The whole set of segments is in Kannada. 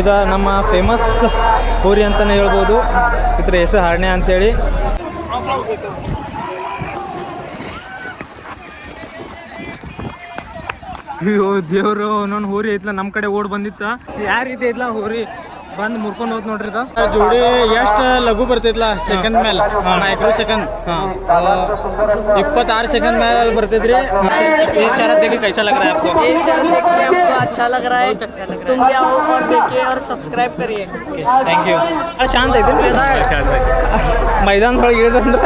ಇದು ನಮ್ಮ ಫೇಮಸ್ ಹೋರಿ ಅಂತಲೇ ಹೇಳ್ಬೋದು. ಇದ್ರ ಹೆಸರು ಹರಣೆ ಅಂತೇಳಿ. ಅಯ್ಯೋ ದೇವರು ನನ್ನ ಹೋರಿ ಐತ್ಲ ನಮ್ಮ ಕಡೆ ಓಡ್ ಬಂದಿತ್ತ? ಯಾವ ರೀತಿ ಐತ್ಲ ಹೋರಿ? ಬಂದು ಮುರ್ಕೊಂಡು ಹೋದ್ ನೋಡ್ರಿ ಇದು ಜೋಡಿ ಎಷ್ಟು ಲಘು ಬರ್ತೈತ್ಲ ಸೆಕೆಂಡ್ ಮೇಲೆ ಮೈಕ್ರೋ ಸೆಕೆಂಡ್ ಇಪ್ಪತ್ತಾರು ಸೆಕೆಂಡ್ ಮೇಲೆ ಬರ್ತೈತ್ರಿ ಈ ಶರತ್ देखिए कैसा लग रहा है आपको ये शरद देखिए हमको अच्छा लग रहा है तुम भी आओ और देखिए और सब्सक्राइब करिए ಥ್ಯಾಂಕ್ ಯು ಶಾಂತ ಐತಿ ಮೈದಾನದೊಳಗೆ ಇಳಿದಂದ್ರ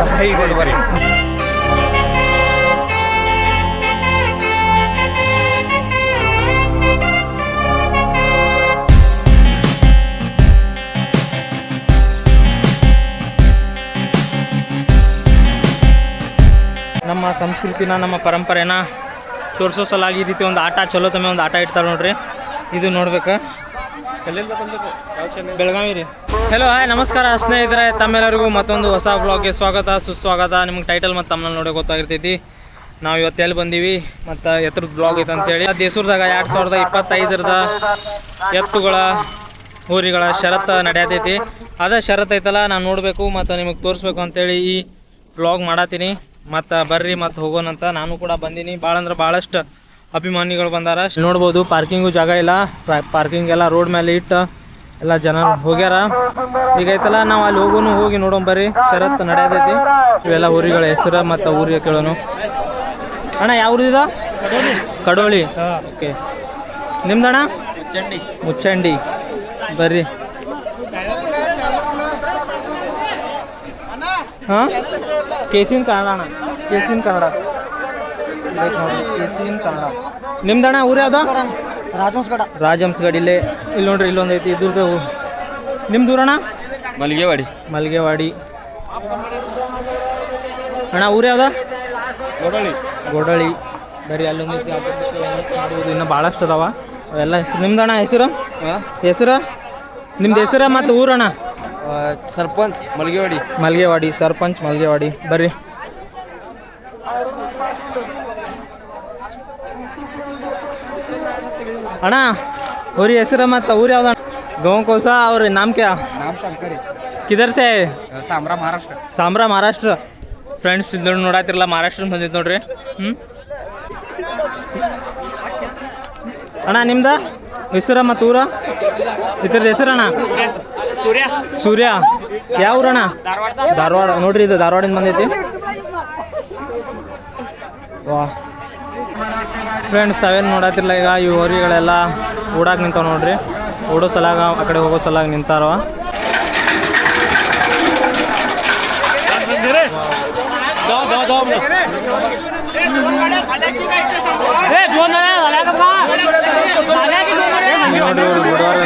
ನಮ್ಮ ಸಂಸ್ಕೃತಿನ ನಮ್ಮ ಪರಂಪರೆನ ತೋರಿಸೋ ಸಲಾಗಿ ಈ ರೀತಿ ಒಂದು ಆಟ ಚಲೋ ತಮ್ಮ ಒಂದು ಆಟ ಇಡ್ತಾರೆ ನೋಡ್ರಿ. ಇದು ನೋಡ್ಬೇಕು. ಬೆಳಗಾವಿ ರೀ. ಹಲೋ ಹಾಯ್ ನಮಸ್ಕಾರ ಸ್ನೇಹಿತರೆ ತಮ್ಮೆಲ್ಲರಿಗೂ ಮತ್ತೊಂದು ಹೊಸ ಬ್ಲಾಗ್ಗೆ ಸ್ವಾಗತ ಸುಸ್ವಾಗತ. ನಿಮ್ಗೆ ಟೈಟಲ್ ಮತ್ತು ತಮ್ಮಲ್ಲಿ ನೋಡಿ ಗೊತ್ತಾಗಿರ್ತೈತಿ. ನಾವು ಇವತ್ತು ಎಲ್ಲಿ ಬಂದೀವಿ ಮತ್ತು ಎತ್ತರದ ಬ್ಲಾಗ್ ಐತೆ ಅಂತೇಳಿ. ದೇಸೂರ್ದಾಗ ಎರಡು ಸಾವಿರದ ಇಪ್ಪತ್ತೈದರದ ಎತ್ತುಗಳ ಊರಿಗಳ ಷರತ್ತು ನಡೆಯತೈತಿ. ಅದೇ ಷರತ್ತು ಐತಲ್ಲ ನಾನು ನೋಡಬೇಕು ಮತ್ತು ನಿಮಗೆ ತೋರಿಸ್ಬೇಕು ಅಂತೇಳಿ ಈ ಬ್ಲಾಗ್ ಮಾಡತ್ತೀನಿ ಮತ್ತು ಬರ್ರಿ ಮತ್ತು ಹೋಗೋಣಂತ ನಾನು ಕೂಡ ಬಂದೀನಿ. ಭಾಳ ಅಂದ್ರೆ ಭಾಳಷ್ಟು ಅಭಿಮಾನಿಗಳು ಬಂದಾರ. ನೋಡ್ಬೋದು ಪಾರ್ಕಿಂಗು ಜಾಗ ಇಲ್ಲ. ಪಾರ್ಕಿಂಗ್ ಎಲ್ಲ ರೋಡ್ ಮೇಲೆ ಇಟ್ಟು ಎಲ್ಲ ಜನ ಹೋಗ್ಯಾರ. ಈಗ ಐತಲ್ಲ, ನಾವು ಅಲ್ಲಿ ಹೋಗೋನು ಹೋಗಿ ನೋಡೋಣ ಬರ್ರಿ. ಶರತ್ ನಡೆಯದೈತಿ ಇವೆಲ್ಲ ಊರಿಗಳ ಹೆಸರು ಮತ್ತು ಊರಿಗೆ ಕೇಳೋನು. ಅಣ್ಣ, ಯಾವ ಊರಿದ ಕಡೋಳಿ ಓಕೆ. ನಿಮ್ದಣ್ಣ? ಮುಚ್ಚಂಡಿ. ಬರ್ರಿ. ಹಾಂ? ಕೇಸಿನ್ ಕನ್ನಡ ಅಣ್ಣ. ಕೇಸಿನ ಕನ್ನಡ. ಆಯ್ತು ಕೇಸಿನ್ ಕನ್ನಡ. ನಿಮ್ದಣ್ಣ ಊರು ಯಾವ್ದು? ರಾಜಹಂಸಗಡ ರಾಜಹಂಸಗಡ್ ಇಲ್ಲೇ ಇಲ್ಲಿ ನೋಡ್ರಿ ಇಲ್ಲೊಂದು ಐತಿ ಇದ್ರದ್ದು ನಿಮ್ ದೂರಣ್ಣ ಮಲ್ಲಿಗೆವಾಡಿ ಮಲ್ಗೆವಾಡಿ. ಅಣ್ಣ ಊರು ಯಾವ್ದು? ಗೊಡಳಿ. ಗೊಡಳಿ. ಬರೀ ಅಲ್ಲೊಂದು ಐತಿ ಅಲ್ಲೊಂದು ಐತಿ, ಮಾಡ್ಬೋದು ಇನ್ನು ಭಾಳಷ್ಟು ಅದಾವ. ಅವೆಲ್ಲ ಹೆಸರು ನಿಮ್ದಣ್ಣ ಹೆಸರು? ಹೆಸರು? ನಿಮ್ದು ಹೆಸರು ಮತ್ತು ಊರಣ್ಣ? ಸರ್ಪಂಚ್ ಮಲ್ಗೆವಾಡಿ. ಮಲ್ಗೆವಾಡಿ ಸರ್ಪಂಚ್ ಮಲ್ಗೆವಾಡಿ. ಬರ್ರಿ. ಅಣ್ಣ ಊರಿ ಹೆಸರು ಮತ್ತು ಊರು ಯಾವ್ದು ಗೌಕೋಸ ಅವ್ರಿ ನಾಮಕೆ ನಾಮ ನಾಮ್ ಕಿದರ್ ಸೇ? ಸಾಮ್ರಾ ಮಹಾರಾಷ್ಟ್ರ. ಸಾಮ್ರಾ ಮಹಾರಾಷ್ಟ್ರ. ಫ್ರೆಂಡ್ಸ್ ಇಲ್ಲಿ ನೋಡಾತಿರಲ್ಲ ಮಹಾರಾಷ್ಟ್ರ ಬಂದಿದ್ದು ನೋಡ್ರಿ. ಹ್ಞೂ ಅಣ್ಣ ನಿಮ್ದ? ಹೆಸರ ಮತ್ತು ಊರ? ಇತರದ ಹೆಸರಣ್ಣ? ಸೂರ್ಯ? ಸೂರ್ಯ. ಯಾವ ಊರಣ ಧಾರವಾಡ. ನೋಡ್ರಿ ಇದು ಧಾರವಾಡಿಂದ ಬಂದೈತಿ. ವಾ. ಫ್ರೆಂಡ್ಸ್ ತಾವೇನು ನೋಡತ್ತಿಲ್ಲ ಈಗ ಈ ಹೋರಿಗಳೆಲ್ಲ ಓಡಾಕ್ ನಿಂತಾವ ನೋಡ್ರಿ. ಓಡೋ ಸಲಾಗ ಆ ಕಡೆ ಹೋಗೋ ಸಲಾಗ ನಿಂತಾರವ ನೋಡ್ರಿ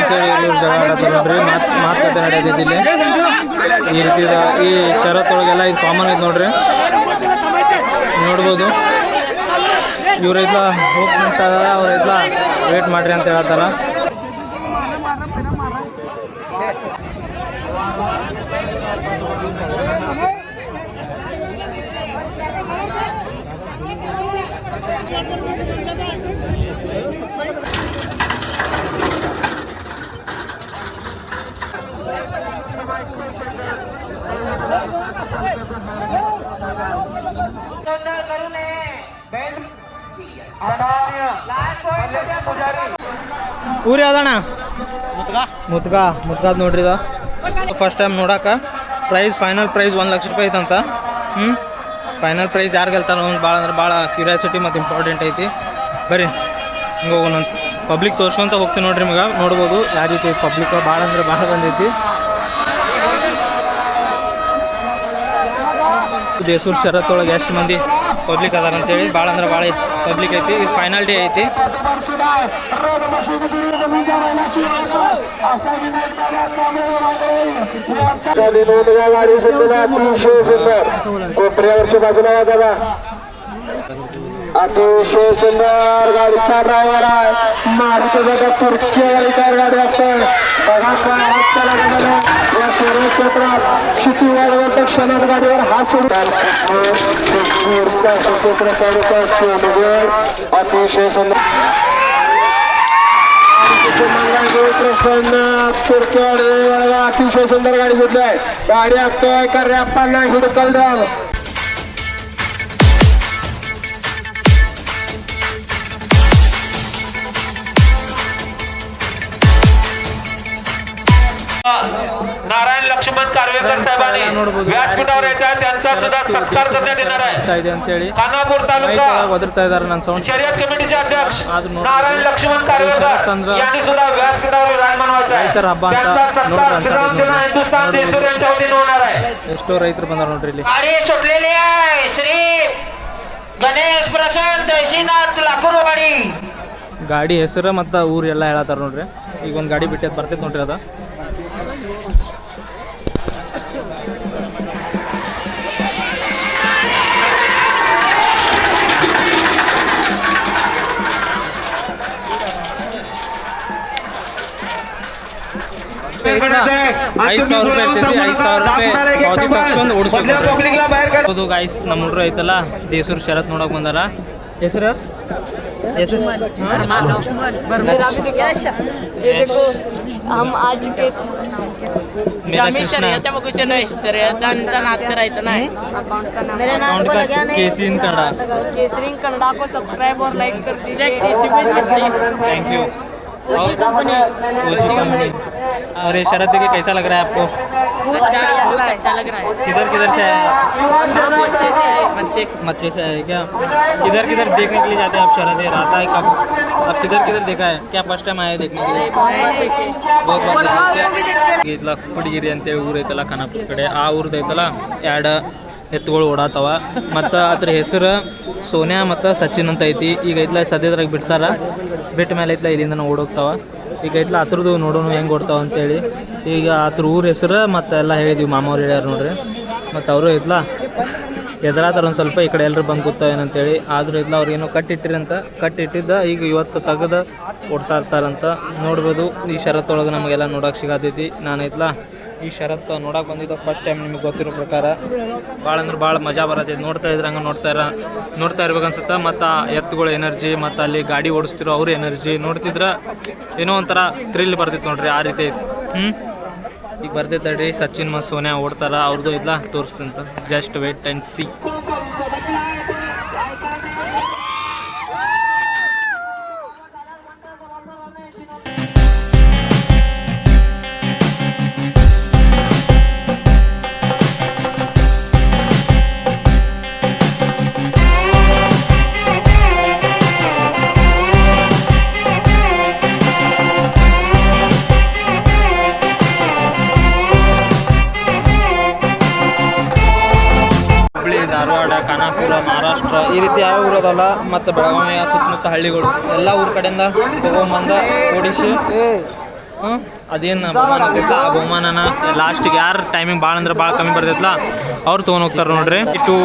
ಅಂತೇಳಿ ಮಾತುಕತೆ ಇಲ್ಲಿ. ಈ ರೀತಿ ಈ ಶರತ್ತೊಳಗೆಲ್ಲ ಇದು ಕಾಮನ್ ಐತೆ ನೋಡ್ರಿ. ನೋಡ್ಬೋದು. ಇವ್ರ ಇದ್ಲ ಹೋಗ್ತಾ ಅವ್ರ ಇದ್ಲ ವೇಟ್ ಮಾಡ್ರಿ ಅಂತ ಹೇಳ್ತಾರ. ಊರು ಯಾವ್ದಣ್ಣ ಮುತ್ಗ ಮುತ್ಗಾದ್ ನೋಡ್ರಿ ಇದು. ಫಸ್ಟ್ ಟೈಮ್ ನೋಡಾಕ. ಪ್ರೈಸ್ ಫೈನಲ್ ಪ್ರೈಸ್ ಒಂದು ಲಕ್ಷ ರೂಪಾಯಿ ಐತಂತ. ಹ್ಞೂ ಫೈನಲ್ ಪ್ರೈಸ್ ಯಾರು ಗೆಲ್ತಾರ ಒಂದು ಭಾಳ ಅಂದ್ರೆ ಭಾಳ ಕ್ಯೂರಿಯಾಸಿಟಿ ಮತ್ತು ಇಂಪಾರ್ಟೆಂಟ್ ಐತಿ. ಬರ್ರಿ. ಹಿಂಗೆ ಹೋಗೋಣ ಪಬ್ಲಿಕ್ ತೋರ್ಸ್ಕೊಂತ ಹೋಗ್ತೀನಿ ನೋಡ್ರಿ ನಿಮಗೆ ನೋಡ್ಬೋದು. ಯಾವ ರೀತಿ ಪಬ್ಲಿಕ್ ಭಾಳ ಅಂದ್ರೆ ಭಾಳ ಬಂದೈತಿ. ದೇಸೂರ್ ಶರತ್ತೊಳಗೆ ಎಷ್ಟು ಮಂದಿ ಪಬ್ಲಿಕ್ ಅದಾರ ಅಂತೇಳಿ ಭಾಳ ಅಂದ್ರೆ ಭಾಳ ಪಬ್ಲಿಕ್ ಐತಿ ಇದು ಫೈನಲ್ ಡೇ ಐತಿ गाडी सुद्धा अतिशय सुंदर कोपऱ्यावरच्या बाजूला वाजावा अतिशय सुंदर गाडीचा ड्रायव्हर आहे मारुती दादा तुर्की गाडी आपण. बघा या शहर क्षेत्रात क्षिती वाढवत क्षणात गाडीवर अतिशय सुंदर प्रसन्न अतिशय सुंदर गाडी घेतली आहे. गाडी आखतोय कर्याप्पांना हिडकलदार नारायण लक्ष्मण कारवेकर साहेबांनी व्यासपीठावर यायचा त्यांचा सुद्धा सत्कार करण्यात येणार आहे ಅಂತೇಳಿ तालुका ತಾಲೂಕಾ ಒದರ್ತಾ ಇದ್ದಾರೆ नारायण लक्ष्मण ಶರಿಯತ್ ಕಮಿಟಿचे ಅಧ್ಯಕ್ಷ ನಾರಾಯಣ ಲಕ್ಷ್ಮಣ कारवेकर यांनी सुद्धा व्यासपीठावर विराजमान व्हायचं आहे ರೈತರ ಹಬ್ಬ ಅಂತ ನೋಡ್ತಾರೆ हिंदुस्तान देशूर यांच्या वतीने होणार आहे ಎಷ್ಟೋ ರೈತರು ಬಂದಾರ ನೋಡ್ರಿ ಇಲ್ಲಿ गाडी आहे श्री गणेश प्रशांत ऐशीनाथ लाकूरवाडी ಗಾಡಿ ಹೆಸರು ಮತ್ತು ಊರು ಎಲ್ಲ ಹೇಳತ್ತಾರ ನೋಡ್ರಿ ಈಗ ಒಂದು ಗಾಡಿ ಬಿಟ್ಟು ಬರ್ತೈತೆ ನೋಡ್ರಿ ಅದ ಐದು ಸಾವಿರ ರೂಪಾಯಿ ಇರ್ತೈತಿ ಐದು ಸಾವಿರ ರೂಪಾಯಿ ಪಾವತಿ ತಕ್ಷಣ ಓಡಿಸ್ಬೇಕು ಹೌದು ಗಾಯ್ಸ್ ನಮ್ಮ ಹುಡ್ರು ಐತಲ್ಲ ದೇಸೂರ್ ಶರತ್ ನೋಡಕ್ ಬಂದಾರ ಹೆಸರು ಹೆಸರು यश ये देखो हम आ चुके मेरा कृष्णा शर्यतांचा नाद करायचा नाही अकाउंट का नाम मेरे Account का केसीन कन्नडा। केसरी कन्नडा को सब्सक्राइब और लाइक कर दीजिए thank you OG company OG company और ये शरत देखिए कैसा लग रहा है आपको बहुत अच्छा अच्छा बहुत लग रहा है अच्छा लग रहा है किधर किधर से आए आप हम सब अच्छे से है बच्चे मच्छे से आए क्या किधर किधर देखने के लिए जाते हैं आप शरद ये रात है कब आप किधर किधर देखा है क्या फर्स्ट टाइम आए देखने के लिए बहुत ಬಾರ್ ಇದ್ಲ ಕುಪ್ಪಡಿಗಿರಿ ಅಂತೇಳಿ ಊರು ಐತಲ್ಲ ಖಾನಾಪುರ ಕಡೆ ಆ ಊರ್ದು ಐತಲ್ಲ ಎರಡು ಎತ್ತುಗಳು ಓಡಾತವ. ಮತ್ತು ಅದ್ರ ಹೆಸರು ಸೋನಿಯಾ ಮತ್ತು ಸಚಿನ್ ಅಂತ ಐತಿ. ಈಗ ಐತ್ಲ ಸದ್ಯದ್ರಾಗ ಬಿಡ್ತಾರ. ಬಿಟ್ಟ ಮೇಲೆ ಐತ್ಲ ಇಲ್ಲಿಂದ ಓಡೋಗ್ತಾವ. ಈಗ ಐತ್ಲ ಅದ್ರದ್ದು ನೋಡೋಣ ಹೆಂಗೆ ಓಡ್ತಾವ ಅಂತೇಳಿ. ಈಗ ಅದ್ರ ಊರ ಹೆಸರು ಮತ್ತು ಎಲ್ಲ ಹೇಳಿದ್ವಿ ಮಾಮವ್ರು ಹೇಳ್ಯಾರ ನೋಡ್ರಿ. ಮತ್ತು ಅವರು ಐತ್ಲ ಎದ್ರಾತಾರ ಒಂದು ಸ್ವಲ್ಪ ಈ ಕಡೆ ಎಲ್ಲರೂ ಬಂದು ಕೂತಾವೇನಂತೇಳಿ ಆದರೂ ಇಲ್ಲ ಅವ್ರಿಗೇನೋ ಕಟ್ಟಿಟ್ಟಿರಂತ ಕಟ್ಟಿಟ್ಟಿದ್ದ ಈಗ ಇವತ್ತು ತೆಗೆದು ಓಡ್ಸಾರ್ತಾರಂತ ನೋಡ್ಬೋದು ಈ ಷರತ್ತೊಳಗೆ ನಮಗೆಲ್ಲ ನೋಡೋಕೆ ಸಿಗತೈತಿ. ನಾನು ಐತ್ಲ ಈ ಶರತ್ ನೋಡಕ್ ಬಂದಿದ್ದು ಫಸ್ಟ್ ಟೈಮ್ ನಿಮಗೆ ಗೊತ್ತಿರೋ ಪ್ರಕಾರ. ಭಾಳ ಅಂದ್ರೆ ಭಾಳ ಮಜಾ ಬರತ್ತೆ. ನೋಡ್ತಾ ಇದ್ರೆ ಹಂಗೆ ನೋಡ್ತಾ ಇರ ನೋಡ್ತಾ ಇರ್ಬೇಕು ಅನ್ಸುತ್ತೆ. ಮತ್ತು ಎತ್ತುಗಳ ಎನರ್ಜಿ ಮತ್ತು ಅಲ್ಲಿ ಗಾಡಿ ಓಡಿಸ್ತಿರೋ ಅವ್ರ ಎನರ್ಜಿ ನೋಡ್ತಿದ್ರೆ ಏನೋ ಒಂಥರ ಥ್ರಿಲ್ ಬರ್ತಿತ್ತು ನೋಡ್ರಿ ಆ ರೀತಿ ಐತಿ. ಹ್ಞೂ ಈಗ ಬರ್ತೈತೆ ರೀ ಸಚಿನ್ ಮತ್ತು ಸೋನಿಯಾ ಓಡ್ತಾರ ಅವ್ರದ್ದು ಇಲ್ಲ ತೋರಿಸ್ತಂತ ಜಸ್ಟ್ ವೇಟ್ ಆ್ಯಂಡ್ ಸಿ ಈ ರೀತಿ ಯಾವ ಊರದಲ್ಲ, ಮತ್ತು ಬೆಳಗಾವಿಯ ಸುತ್ತಮುತ್ತ ಹಳ್ಳಿಗಳು, ಎಲ್ಲ ಊರ ಕಡೆಯಿಂದ ತಗೊಂಬಂದ ಓಡಿಸಿ ಅದೇನು ಬಹುಮಾನ ಆಗ್ತೈತಲ್ಲ ಆ ಬಹುಮಾನನ ಲಾಸ್ಟಿಗೆ ಯಾರು ಟೈಮಿಂಗ್ ಭಾಳ ಅಂದ್ರೆ ಭಾಳ ಕಮ್ಮಿ ಬರ್ತೈತಲ್ಲ ಅವ್ರು ತೊಗೊಂಡು ಹೋಗ್ತಾರೆ ನೋಡ್ರಿ. ಟು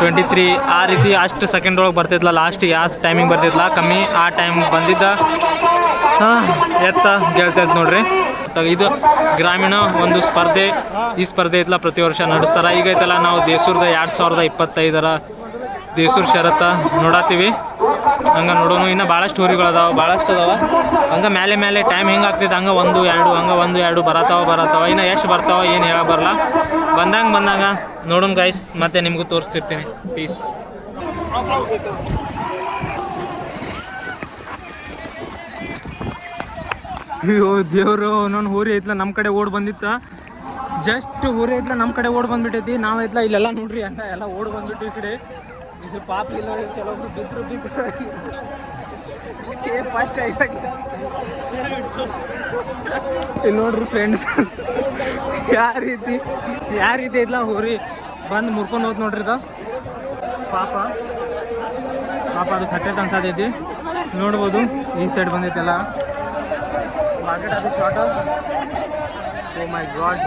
ಟ್ವೆಂಟಿ ತ್ರೀ ಆ ರೀತಿ ಅಷ್ಟು ಸೆಕೆಂಡ್ ಒಳಗೆ ಬರ್ತೈತಲ್ಲ ಲಾಸ್ಟಿಗೆ ಯಾವ ಟೈಮಿಂಗ್ ಬರ್ತೈತಲ್ಲ ಕಮ್ಮಿ ಆ ಟೈಮ್ ಬಂದಿದ್ದ, ಹಾಂ, ಎತ್ತ ಗೆಲ್ತೈತೆ ನೋಡ್ರಿ. ಇದು ಗ್ರಾಮೀಣ ಒಂದು ಸ್ಪರ್ಧೆ, ಈ ಸ್ಪರ್ಧೆ ಐತಲ್ಲ ಪ್ರತಿ ವರ್ಷ ನಡೆಸ್ತಾರೆ. ಈಗ ಐತಲ್ಲ ನಾವು ದೇಶೂರ್ದ ಎರಡು ಸಾವಿರದ ಇಪ್ಪತ್ತೈದರ ದೇಸೂರ್ ಶರತ್ತ ನೋಡತ್ತೀವಿ. ಹಂಗೆ ನೋಡೋಣ ಇನ್ನು ಸ್ಟೋರಿಗಳು ಅದಾವ ಭಾಳಷ್ಟು ಅದಾವ. ಹಂಗೆ ಮೇಲೆ ಮೇಲೆ ಟೈಮ್ ಹೆಂಗೆ ಆಗ್ತೈತೆ ಹಂಗೆ ಒಂದು, ಎರಡು, ಹಂಗೆ ಒಂದು, ಎರಡು ಬರತ್ತಾವ ಬರತ್ತಾವ ಇನ್ನು ಎಷ್ಟು ಬರ್ತಾವ, ಏನು ಹೇಳ ಬರಲ್ಲ ಬಂದಂಗೆ ಬಂದಾಗ ನೋಡೋಣ ಗೈಸ್ ಮತ್ತೆ ನಿಮಗೂ ತೋರಿಸ್ತಿರ್ತೀನಿ. ಪೀಸ್ ಅಯ್ಯೋ ದೇವರು, ಒಂದೊಂದು ಹೋರಿ ಐತ್ಲ ನಮ್ಮ ಕಡೆ ಓಡ್ ಬಂದಿತ್ತ. ಜಸ್ಟ್ ಹೋರಿ ಐತ್ಲ ನಮ್ಮ ಕಡೆ ಓಡ್ ಬಂದ್ಬಿಟ್ಟೈತಿ ನಾವು ಐತ್ಲ ಇಲ್ಲೆಲ್ಲ ನೋಡ್ರಿ ಅಂತ ಎಲ್ಲ ಓಡ್ ಬಂದ್ಬಿಟ್ಟು ಈ ಕಡೆ. ಇದು ಪಾಪ ಇಲ್ಲ ಕೆಲವೊಬ್ರು ಬಿದ್ರು ಬಿದ್ದು ಫಸ್ಟ್ ಇಲ್ಲಿ ನೋಡ್ರಿ ಫ್ರೆಂಡ್ಸ್ ಯಾವ ರೀತಿ ಯಾವ ರೀತಿ ಐತ್ಲ ಹೋರಿ. ಬಂದು ಮುರ್ಕೊಂಡು ಹೋದ್ ನೋಡ್ರಿ ಇದು. ಪಾಪ. ಪಾಪ ಅದು ಕಟ್ಟೆ ಅನ್ಸತೈತಿ ನೋಡ್ಬೋದು ಈ ಸೈಡ್ ಬಂದೈತೆಲ್ಲ. ಮಾರ್ಕೆಟ್ ಅದು ಶಾರ್ಟ್ ಓ ಮೈ ಗಾಡ್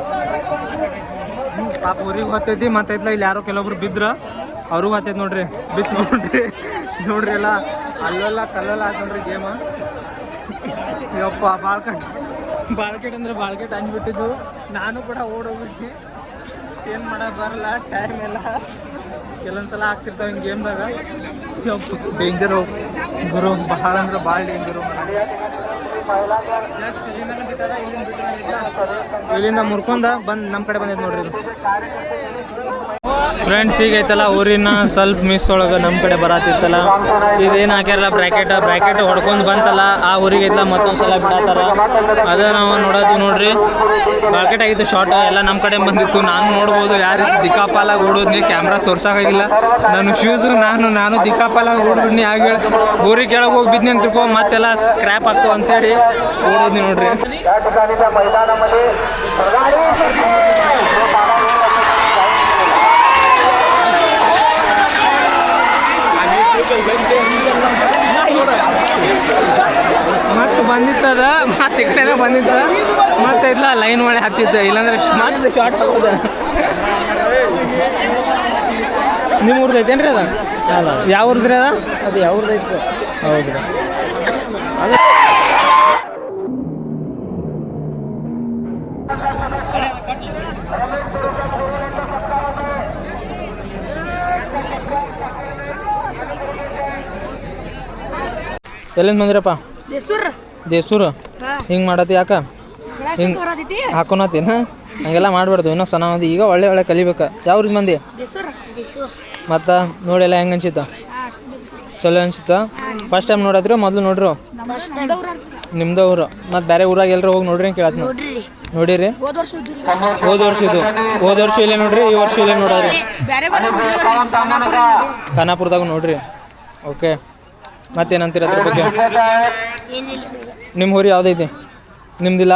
ಪಾಪ ಊರಿಗೆ ಹೊತ್ತೈತಿ ಮತ್ತೈತ್ಲ ಇಲ್ಲಿ ಯಾರೋ ಕೆಲವೊಬ್ರು ಬಿದ್ರ. ಅವ್ರಿಗೂ ಆತೈತೆ ನೋಡ್ರಿ ಬಿತ್ತು ನೋಡ್ರಿ. ನೋಡ್ರಿ ಎಲ್ಲ, ಅಲ್ಲೆಲ್ಲ ಕಲ್ಲೆಲ್ಲ ಆಯ್ತು ನೋಡ್ರಿ ಗೇಮ ಯಪ್ಪ, ಬಾಳ್ಕಟ್. ಬಾಳ್ಕೆಟ್ ಅಂದ್ರೆ ಬಾಳ್ಕೆಟ್ ಅಂದ್ಬಿಟ್ಟಿದ್ದು. ನಾನು ಕೂಡ ಓಡೋಗ್ಬಿಟ್ಟು. ಏನು ಮಾಡ ಬರಲ್ಲ ಟೈಮ್ ಎಲ್ಲ. ಕೆಲವೊಂದ್ಸಲ ಆಗ್ತಿರ್ತಾವೆ ಹಿಂಗೆ ಗೇಮ್ದಾಗ ಡೇಂಜರು ಗುರು, ಬಹಳ ಅಂದ್ರೆ ಭಾಳ ಡೇಂಜರು ಇಲ್ಲಿಂದ ಮುರ್ಕೊಂಡ ಬಂದ್ ನಮ್ಮ ಕಡೆ ಬಂದೈತೆ ನೋಡ್ರಿ ಫ್ರೆಂಡ್ಸ್ ಈಗ ಐತಲ್ಲ ಊರಿನ ಸ್ವಲ್ಪ ಮಿಸ್ ಒಳಗೆ ನಮ್ಮ ಕಡೆ ಬರತ್ತಿತ್ತಲ್ಲ ಇದೇನು ಹಾಕ್ಯಾರಲ್ಲ ಬ್ರ್ಯಾಕೆಟ್ ಬ್ರ್ಯಾಕೆಟ್ ಹೊಡ್ಕೊಂಡು ಬಂತಲ್ಲ, ಆ ಊರಿಗೆ ಐತಲ್ಲ ಮತ್ತೊಂದು ಸಲ ಬಿಡತ್ತಾರ ಅದೇ ನಾವು ನೋಡೋದು ನೋಡ್ರಿ. ಬ್ರ್ಯಾಕೆಟ್ ಆಗಿತ್ತು ಶಾರ್ಟ್ ಎಲ್ಲ ನಮ್ಮ ಕಡೆ ಬಂದಿತ್ತು. ನಾನು ನೋಡ್ಬೋದು ಯಾವ ರೀತಿ ದಿಕ್ಕಾಪಾಲಾಗಿ ಓಡೋದ್ನಿ ಕ್ಯಾಮ್ರಾ ತೋರ್ಸೋಕ್ಕಾಗಿಲ್ಲ ನನ್ನ ಶೂಸು ನಾನು ನಾನು ದಿಕ್ಕಾಪಾಲಾಗಿ ಓಡ್ಬಿಡ್ನಿ ಆಗ ಊರಿಗೆ ಕೆಳಗೆ ಹೋಗಿ ಬಿದ್ನಿ ಅಂತ ತಿಳ್ಕೊ, ಮತ್ತೆಲ್ಲ ಸ್ಕ್ರ್ಯಾಪ್ ಆಗ್ತು ಅಂತೇಳಿ ಓಡೋದ್ನಿ ನೋಡ್ರಿ. ಮತ್ತೆ ಬಂದಿತ್ತದ? ಮತ್ತೆ ಈ ಕಡೆನೇ ಬಂದಿತ್ತ? ಮತ್ತೆ ಇಲ್ಲ ಲೈನ್ ಮಾಡಿ ಹತ್ತಿತ್ತು ಇಲ್ಲಾಂದ್ರೆ ಮತ್ತೆ ಶಾರ್ಟ್ ಆಗೋದ ನಿಮ್ಮ ಊರ್ದು ಐತೇನ್ರಿ ಅದ? ಯಾವ ಊರ್ದ್ರಿ ಅದ? ಅದು ಯಾವ ಊರ್ದು ಐತಿ ಹೌದು ಎಲ್ಲಿಂದ ಬಂದ್ರಪ್ಪ? ದೇಸೂರ್. ದೇಸೂರು? ಹಿಂಗೆ ಮಾಡತ್ತಿ ಯಾಕ? ಹಿಂಗೆ ಹಾಕೊನತ್ತೇನ? ಹಂಗೆಲ್ಲ ಮಾಡಬಾರ್ದು ಇನ್ನೂ ಸಣ್ಣ ಮಂದಿ. ಈಗ ಒಳ್ಳೆ ಒಳ್ಳೆ ಕಲಿಬೇಕು. ಯಾವ ಊರಿದ್ ಮಂದಿ ಮತ್ತು ನೋಡೆಲ್ಲ ಹೆಂಗೆ ಅನ್ಸಿತ್ತ? ಚಲೋ ಅನ್ಸಿತ್ತ? ಫಸ್ಟ್ ಟೈಮ್ ನೋಡಿದ್ರು ಮೊದಲು ನೋಡ್ರು? ನಿಮ್ದು ಊರು? ಮತ್ತು ಬೇರೆ ಊರಾಗ ಎಲ್ಲರೂ ಹೋಗಿ ನೋಡ್ರಿ ಅಂತ ಕೇಳತ್ನ? ನೋಡಿರಿ? ಹೋದ ವರ್ಷ ಇದು. ಹೋದ ವರ್ಷ ಇಲ್ಲೇ ನೋಡ್ರಿ ಈ ವರ್ಷ ಇಲ್ಲೇ ನೋಡ್ರಿ ಖಾನಾಪುರದಾಗ ನೋಡ್ರಿ. ಓಕೆ ಮತ್ತೇನಂತೀರ ಅದ್ರ ಬಗ್ಗೆ? ನಿಮ್ಮ ಊರು ಯಾವ್ದೈತಿ ನಿಮ್ದಿಲ್ಲ?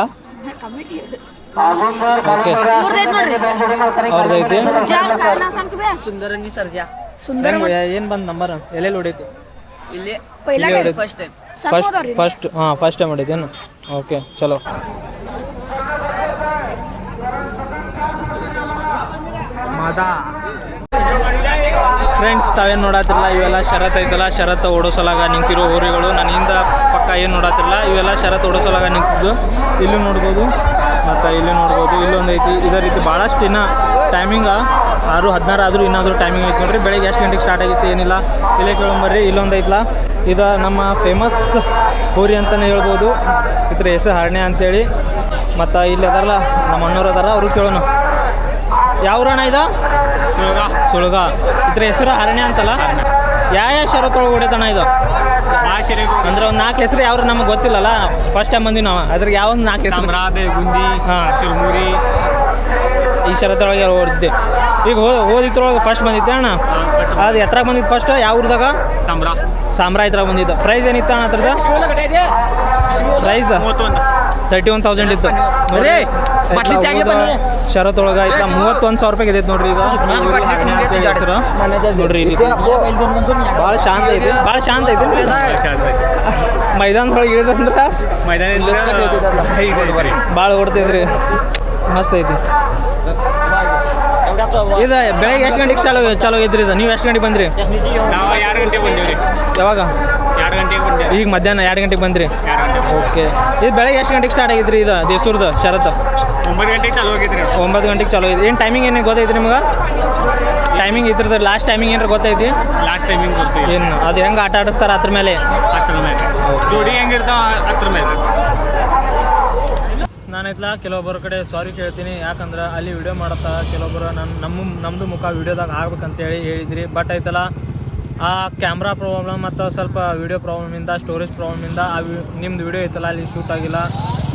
ಓಕೆ. ಅವ್ರದ್ದೈತಿ ಸರ್ಜಾ. ಏನು ಬಂದು ನಂಬರ್ ಎಲ್ಲೆಲ್ಲಿ ಹೊಡೈತಿ? ಇಲ್ಲಿ ಫಸ್ಟ್ ಫಸ್ಟ್ ಫಸ್ಟ್ ಹಾಂ ಫಸ್ಟ್ ಟೈಮ್ ಹೊಡಿತೇನು ಓಕೆ ಚಲೋ. ಮಾದಾ. ಫ್ರೆಂಡ್ಸ್, ತಾವೇನು ನೋಡತ್ತಿಲ್ಲ ಇವೆಲ್ಲ ಶರತ್ ಐತಲ್ಲ, ಶರತ್ ಓಡಿಸೋಲಾಗ ನಿಂತಿರೋ ಹೋರಿಗಳು ನನ್ನಿಂದ ಪಕ್ಕ ಏನು ನೋಡತ್ತಿಲ್ಲ ಇವೆಲ್ಲ ಶರತ್ ಓಡಿಸೋಲಾಗ ನಿಂತಿದ್ದು. ಇಲ್ಲೂ ನೋಡ್ಬೋದು. ಮತ್ತು ಇಲ್ಲಿ ನೋಡ್ಬೋದು. ಇಲ್ಲೊಂದು ಐತಿ. ಇದೇ ರೀತಿ ಭಾಳಷ್ಟು ಇನ್ನೂ ಟೈಮಿಂಗ ಆರು, ಹದಿನಾರು ಆದರೂ ಇನ್ನಾದರೂ ಟೈಮಿಂಗ್ ಐತಿ ನೋಡ್ರಿ. ಬೆಳಗ್ಗೆ ಎಷ್ಟು ಗಂಟೆಗೆ ಸ್ಟಾರ್ಟ್ ಆಗಿತ್ತು ಏನಿಲ್ಲ. ಇಲ್ಲೇ ಕೇಳಂಬರ್ರಿ ಇಲ್ಲೊಂದು ಐತಲ್ಲ ಇದು ನಮ್ಮ ಫೇಮಸ್ ಊರಿ ಅಂತಲೇ ಹೇಳ್ಬೋದು. ಇದ್ರ ಹೆಸರು ಹರಣೆ ಅಂತೇಳಿ. ಮತ್ತು ಇಲ್ಲಿ ಅದಾರಲ್ಲ, ನಮ್ಮ ಅಣ್ಣವ್ರು ಅದಾರ, ಅವ್ರಿಗೆ ಕೇಳೋಣ. ಯಾವ ರಣ ಇದು? ಸುಳ್ಗ. ಸುಳಗ. ಇದ್ರ ಹೆಸರು ಅರಣ್ಯ ಅಂತಲ್ಲ? ಯಾವ ಯಾವ ಷರತ್ತೊಳಗೆ ಹೊಡೆತಣ ಇದು ಅಂದ್ರೆ ಒಂದು ನಾಲ್ಕು ಹೆಸರು ಯಾವ್ರು ನಮಗೆ ಗೊತ್ತಿಲ್ಲಲ್ಲ? ಫಸ್ಟ್ ಟೈಮ್ ಬಂದಿವಿ ನಾವು. ಅದ್ರಾಗ ಯಾವ ಒಂದು ನಾಲ್ಕು ಹೆಸರು? ಗುಂದಿ ಹಾಂ. ಚುರುಮುರಿ. ಈ ಶರತ್ತೊಳಗೆ ಓಡಿದ್ದೆ. ಈಗ ಓದಿದ್ರೊಳಗೆ ಓದಿತ್ರೊಳಗೆ ಫಸ್ಟ್ ಬಂದಿತ್ತೆ ಅಣ್ಣ? ಅದು ಎತ್ರ ಬಂದಿದ್ದು ಫಸ್ಟ್ ಯಾವ ಊರ್ದಾಗ? ಸಾಂಬ್ರಾ ಸಾಂಬ್ರ ಇದ್ರಾಗ ಬಂದಿದ್ದು. ಪ್ರೈಸ್ ಏನಿತ್ತು ಅಣ್ಣ ಅದ್ರದ್ದು? ಪ್ರೈಸ್ ತರ್ಟಿ ಒನ್ ತೌಸಂಡ್ ಇತ್ತು. ಶರತ್ ಒಳಗೆ ಆಯ್ತಾ ಮೂವತ್ತೊಂದು ಸಾವಿರ ರೂಪಾಯಿ ಇದೈತೆ ನೋಡ್ರಿ ಈಗ. ಹೆಸರು ನೋಡ್ರಿ ಇಲ್ಲಿ. ಭಾಳ ಶಾಂತ ಐತಿ. ಭಾಳ ಶಾಂತ ಐತಿ ಮೈದಾನದೊಳಗೆ ಇಳಿದಂದ್ರೆ ಮೈದಾನ ಭಾಳ ಓಡ್ತೈತ್ರಿ ಮಸ್ತ್ ಐತಿ. ಇದು ಬೆಳಗ್ಗೆ ಎಷ್ಟು ಗಂಟೆಗೆ ಚಾಲು ಚಾಲು ಐತ್ರಿ ಇದು? ನೀವು ಎಷ್ಟು ಗಂಟೆಗೆ ಬಂದ್ರಿ? ಯಾವಾಗ? ಎರಡು ಗಂಟೆಗೆ ಈಗ ಮಧ್ಯಾಹ್ನ ಎರಡು ಗಂಟೆಗೆ ಬಂದ್ರಿ? ಎರಡು ಓಕೆ. ಇದು ಬೆಳಗ್ಗೆ ಎಷ್ಟು ಗಂಟೆಗೆ ಸ್ಟಾರ್ಟ್ ಆಗಿದ್ರಿ ಇದು ದೇಸೂರ್ದು ಶರತ್ ಒಂಬತ್ತು ಗಂಟೆಗೆ ಚಾಲು ಹೋಗಿದ್ರಿ. ಒಂಬತ್ತು ಗಂಟೆಗೆ ಚಾಲು ಇದೆ ಏನು ಟೈಮಿಂಗ್ ಏನು ಗೊತ್ತೈತಿ ನಿಮ್ಗೆ? ಟೈಮಿಂಗ್ ಇದ್ರದ್ದು ಲಾಸ್ಟ್ ಟೈಮಿಂಗ್ ಏನಾರ ಗೊತ್ತೈತಿ? ಲಾಸ್ಟ್ ಟೈಮಿಂಗ್ ಬರ್ತೀವಿ ಏನು ಅದು ಹೆಂಗೆ ಆಟ ಆಡಿಸ್ತಾರೆ ಅದ್ರ ಮೇಲೆ? ಅದ್ರ ಮೇಲೆ. ಜೋಡಿ ಹೆಂಗಿರ್ತಾವ ಅದ್ರ ಮೇಲೆ. ನಾನೈತ್ಲ ಕೆಲವೊಬ್ಬರ ಕಡೆ ಸಾರಿ ಕೇಳ್ತೀನಿ. ಯಾಕಂದ್ರೆ ಅಲ್ಲಿ ವಿಡಿಯೋ ಮಾಡತ್ತಾ ಕೆಲವೊಬ್ಬರು ನನ್ನ ನಮ್ಮ ನಮ್ಮದು ಮುಖ ವಿಡಿಯೋದಾಗ ಆಗ್ಬೇಕಂತೇಳಿ ಹೇಳಿದ್ರಿ. ಬಟ್ ಐತಲ್ಲ ಆ ಕ್ಯಾಮ್ರಾ ಪ್ರಾಬ್ಲಮ್ ಮತ್ತು ಸ್ವಲ್ಪ ವಿಡಿಯೋ ಪ್ರಾಬ್ಲಮಿಂದ ಸ್ಟೋರೇಜ್ ಪ್ರಾಬ್ಲಮಿಂದ ಆ ವಿ ನಿಮ್ದು ವಿಡಿಯೋ ಇತ್ತಲ್ಲ, ಅಲ್ಲಿ ಶೂಟ್ ಆಗಿಲ್ಲ.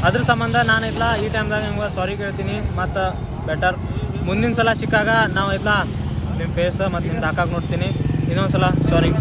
ಅದ್ರ ಸಂಬಂಧ ನಾನೈತ್ಲ ಈ ಟೈಮ್ದಾಗ ನಿಮ್ಗೆ ಸಾರಿ ಕೇಳ್ತೀನಿ, ಮತ್ತು ಬೆಟರ್ ಮುಂದಿನ ಸಲ ಸಿಕ್ಕಾಗ ನಾವು ಇಲ್ಲ ನಿಮ್ಮ ಫೇಸ್ ಮತ್ತು ನಿಮ್ದು ಹಾಕಕ್ಕೆ ನೋಡ್ತೀನಿ. ಇನ್ನೊಂದು ಸಲ ಸಾರಿ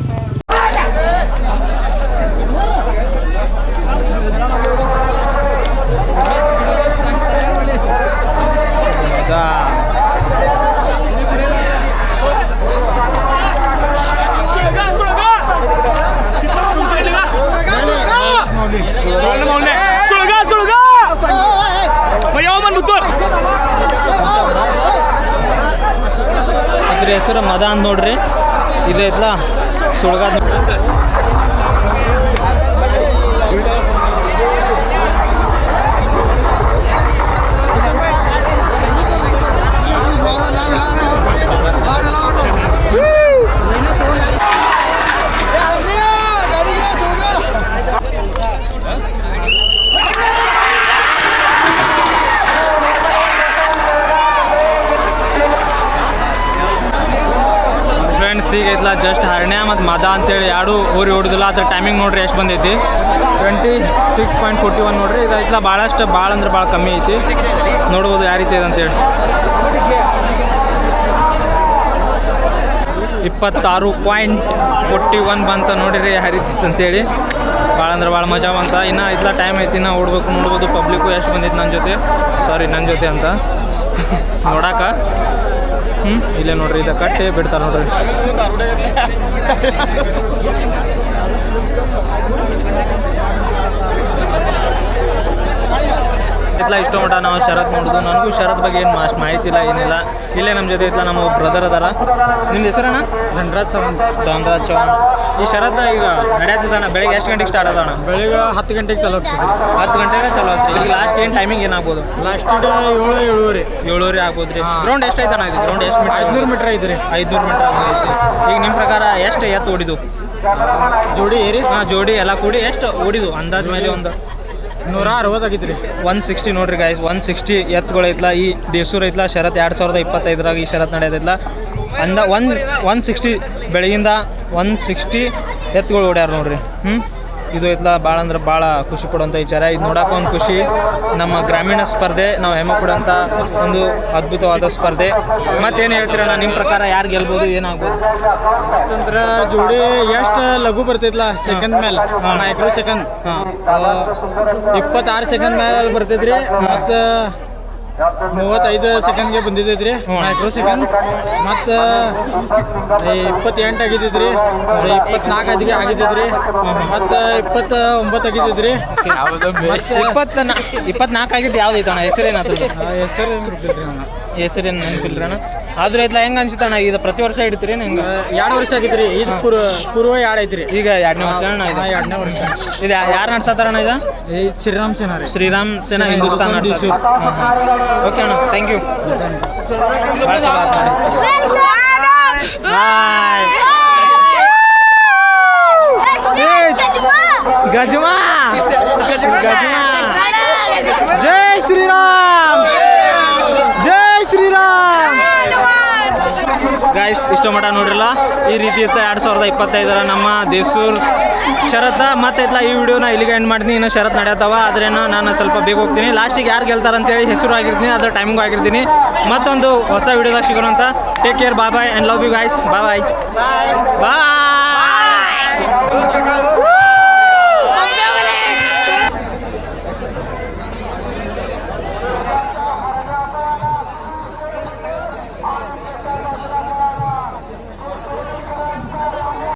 ಜಸ್ಟ್ ಹರ್ಣ್ಯ ಮತ್ತು ಮದ ಅಂತೇಳಿ ಯಾರು ಊರಿ ಹೊಡೆದಿಲ್ಲ ಅದ್ರ ಟೈಮಿಂಗ್ ನೋಡ್ರಿ ಎಷ್ಟು ಬಂದೈತಿ. Twenty six point forty one ನೋಡ್ರಿ, ಇದು ಐತ್ಲ ಭಾಳಷ್ಟು ಭಾಳ ಅಂದ್ರೆ ಭಾಳ ಕಮ್ಮಿ ಐತಿ. ನೋಡ್ಬೋದು ಯಾವ ರೀತಿ ಇದೆ ಅಂತೇಳಿ ಇಪ್ಪತ್ತಾರು ಪಾಯಿಂಟ್ ಫೋರ್ಟಿ ಒನ್ ಬಂತ ನೋಡಿರಿ ಹರಿತಿತ್ತು ಅಂತೇಳಿ ಭಾಳ ಅಂದ್ರೆ ಭಾಳ ಮಜಾ ಬಂತ. ಇನ್ನು ಇತ್ಲ ಟೈಮ್ ಐತಿ, ಇನ್ನು ಓಡ್ಬೇಕು, ನೋಡ್ಬೋದು ಪಬ್ಲಿಕ್ಕು ಎಷ್ಟು ಬಂದಿತ್ತು ನನ್ನ ಜೊತೆ. ಸಾರಿ ನನ್ನ ಜೊತೆ ಅಂತ. ನೋಡಾಕ. ಹ್ಞೂ ಇಲ್ಲೇ ನೋಡ್ರಿ ಇದ ಕಟ್ಟಿ ಬಿಡ್ತಾರೆ ನೋಡ್ರಿ ಇತ್ಲ ಇಷ್ಟ ಮಟ ನಾವು ಶರತ್ ನೋಡೋದು. ನನಗೂ ಶರತ್ ಬಗ್ಗೆ ಏನು ಅಷ್ಟು ಮಾಹಿತಿ ಇಲ್ಲ ಏನಿಲ್ಲ. ಇಲ್ಲೇ ನಮ್ಮ ಜೊತೆ ಇತ್ಲ ನಮ್ಮ ಬ್ರದರ್ ಅದಾರ. ನಿಮ್ಮ ಹೆಸರಣ್ಣ ಧನರಾಜ್ ಸಾವಂತ್ ಧನರಾಜ್ ಚೌಹಾನ್ ಈ ಶರತ್ ಈಗ ನಡೆಯತ್ತಿದ್ದಾನ? ಬೆಳಿಗ್ಗೆ ಎಷ್ಟು ಗಂಟೆಗೆ ಸ್ಟಾರ್ಟ್ ಅದಾಣ ಬೆಳಿಗ್ಗೆ ಹತ್ತು ಗಂಟೆಗೆ ಚಲೋ ಆಗ್ತದೆ. ಹತ್ತು ಗಂಟೆಗೆ ಚಲೋ ಆಗ್ತದೆ. ಈಗ ಲಾಸ್ಟ್ ಏನು ಟೈಮಿಂಗ್ ಏನಾಗ್ಬೋದು? ಲಾಸ್ಟ್ ಡೇ ಏಳು ಏಳುವರೆ. ಏಳುವರೆ ಆಗ್ಬೋದು ರೀ. ಗ್ರೌಂಡ್ ಎಷ್ಟು ಐತಾನ ಇದು? ಗ್ರೌಂಡ್ ಎಷ್ಟು ಮೀಟರ್ ಐದುನೂರು ಮೀಟ್ರ್ ರೀ ಐದುನೂರು ಮೀಟರ್ ಈಗ ನಿಮ್ಮ ಪ್ರಕಾರ ಎಷ್ಟು ಎತ್ತು ಓಡಿದು? ಜೋಡಿ ಏರಿ? ಹಾಂ ಜೋಡಿ ಎಲ್ಲ ಕೂಡಿ ಎಷ್ಟು ಓಡಿದು? ಅಂದಾಜು ಮೇಲೆ ಒಂದು. ನೂರ ಅರವತ್ತು ರೀ ಒನ್ ಸಿಕ್ಸ್ಟಿ ನೋಡ್ರಿ ಗಾಯ್ಸ್ ಒನ್ ಸಿಕ್ಸ್ಟಿ ಎತ್ತುಗಳು ಐತ್ಲ, ಈ ದೇಸೂರ್ ಐತ್ಲ, ಶರತ್ ಎರಡು ಸಾವಿರದ ಇಪ್ಪತ್ತೈದರಾಗ ಈ ಶರತ್ ನಡೆಯೋದಿಲ್ಲ ಅಂದ ಒನ್ ಒನ್ ಸಿಕ್ಸ್ಟಿ ಬೆಳಗಿಂದ ಒನ್ ಸಿಕ್ಸ್ಟಿ ಎತ್ತುಗಳು ಓಡ್ಯಾರ ನೋಡ್ರಿ. ಹ್ಞೂ ಇದು ಐತ್ಲ ಭಾಳ ಅಂದ್ರೆ ಭಾಳ ಖುಷಿ ಪಡುವಂಥ ವಿಚಾರ. ಇದು ನೋಡೋಕೆ ಒಂದು ಖುಷಿ. ನಮ್ಮ ಗ್ರಾಮೀಣ ಸ್ಪರ್ಧೆ ನಾವು ಹೆಮ್ಮೆ ಪಡುವಂಥ ಒಂದು ಅದ್ಭುತವಾದ ಸ್ಪರ್ಧೆ. ಮತ್ತೇನು ಹೇಳ್ತೀರಣ್ಣ ನಿಮ್ಮ ಪ್ರಕಾರ ಯಾರು ಗೆಲ್ಬೋದು ಏನಾಗ್ಬೋದು ಅಂತಂದ್ರೆ ಜೋಡಿ ಎಷ್ಟು ಲಘು ಬರ್ತೈತ್ಲ? ಸೆಕೆಂಡ್ ಮೇಲೆ ಮೈಕ್ರೋ ಸೆಕೆಂಡ್ ಹಾಂ. ಇಪ್ಪತ್ತಾರು ಸೆಕೆಂಡ್ ಮೇಲೆ ಬರ್ತೈತ್ರಿ ಮತ್ತು ಮೂವತ್ತೈದು ಸೆಕೆಂಡ್ಗೆ ಬಂದಿದ್ದೈತ್ರಿ. ಮೈಕ್ರೋ ಸೆಕೆಂಡ್ ಮತ್ತು ಇಪ್ಪತ್ತೆಂಟು ಆಗಿದ್ದಿದ್ರಿ ಇಪ್ಪತ್ನಾಲ್ಕು ಅದಿಗೆ ಆಗಿದ್ದಿದ್ರಿ ಮತ್ತು ಇಪ್ಪತ್ತ ಒಂಬತ್ತು ಆಗಿದ್ದಿದ್ರಿ ಇಪ್ಪತ್ತ ಇಪ್ಪತ್ನಾಲ್ಕು ಆಗಿದ್ದು ಯಾವ್ದು ಐತಣ್ಣ? ಹೆಸರೇನಾದ್ರು ಹೆಸರು ಹೆಸರೇನು ನೆನಪಿಲ್ರಣ್ಣ ಆದ್ರೂ ಐತ್ಲ ಹೆಂಗ್ ಅನ್ಸುತ್ತಣ್ಣ ಇದು ಪ್ರತಿ ವರ್ಷ ಇಡ್ತೀರಿ ಹೆಂಗೆ? ಎರಡು ವರ್ಷ ಆಗಿದ್ರಿ ಇದು ಪೂರ್ವ ಪೂರ್ವ ಎರಡು ಐತ್ರಿ. ಈಗ ಎರಡನೇ ವರ್ಷ ಅಣ್ಣ ಇದು. ಎರಡನೇ ವರ್ಷ. ಇದು ಯಾರು ನಡ್ಸತ್ತಾರಣ್ಣ ಇದು? ಇದು ಶ್ರೀರಾಮ್ ಸೇನಾ ರೀ. ಶ್ರೀರಾಮ್ ಸೇನಾ ಹಿಂದೂಸ್ತಾನ್ ನಡ್ಸೋದು. ಓಕೆ ಅಣ್ಣ ಥ್ಯಾಂಕ್ ಯು. ಗಜಮಾ ಗಜಮಾ ಜೈ ಶ್ರೀರಾಮ್ ಜೈ ಶ್ರೀರಾಮ್. ಗಾಯ್ಸ್ ಇಷ್ಟು ಮಠ ನೋಡ್ರಲ್ಲ? ಈ ರೀತಿ ಇತ್ತ ಎರಡು ಸಾವಿರದ ಇಪ್ಪತ್ತೈದರ ನಮ್ಮ ದೇಸೂರ್ ಶರತ್. ಮತ್ತೆ ಇತ್ಲ ಈ ವಿಡಿಯೋನ ಇಲ್ಲಿಗೆ ಎಂಡ್ ಮಾಡ್ತೀನಿ. ಇನ್ನು ಶರತ್ ನಡೆಯತ್ತವ ಆದ್ರೇನು ನಾನು ಸ್ವಲ್ಪ ಬೇಗ ಹೋಗ್ತೀನಿ. ಲಾಸ್ಟಿಗೆ ಯಾರು ಗೆಲ್ತಾರಂತೇಳಿ ಹೆಸರು ಆಗಿರ್ತೀನಿ, ಅದರ ಟೈಮಿಂಗು ಆಗಿರ್ತೀನಿ. ಮತ್ತೊಂದು ಹೊಸ ವಿಡಿಯೋದಾಗ ಸಿಗೋಣ ಅಂತ. Take care bye and love you guys bye bye bye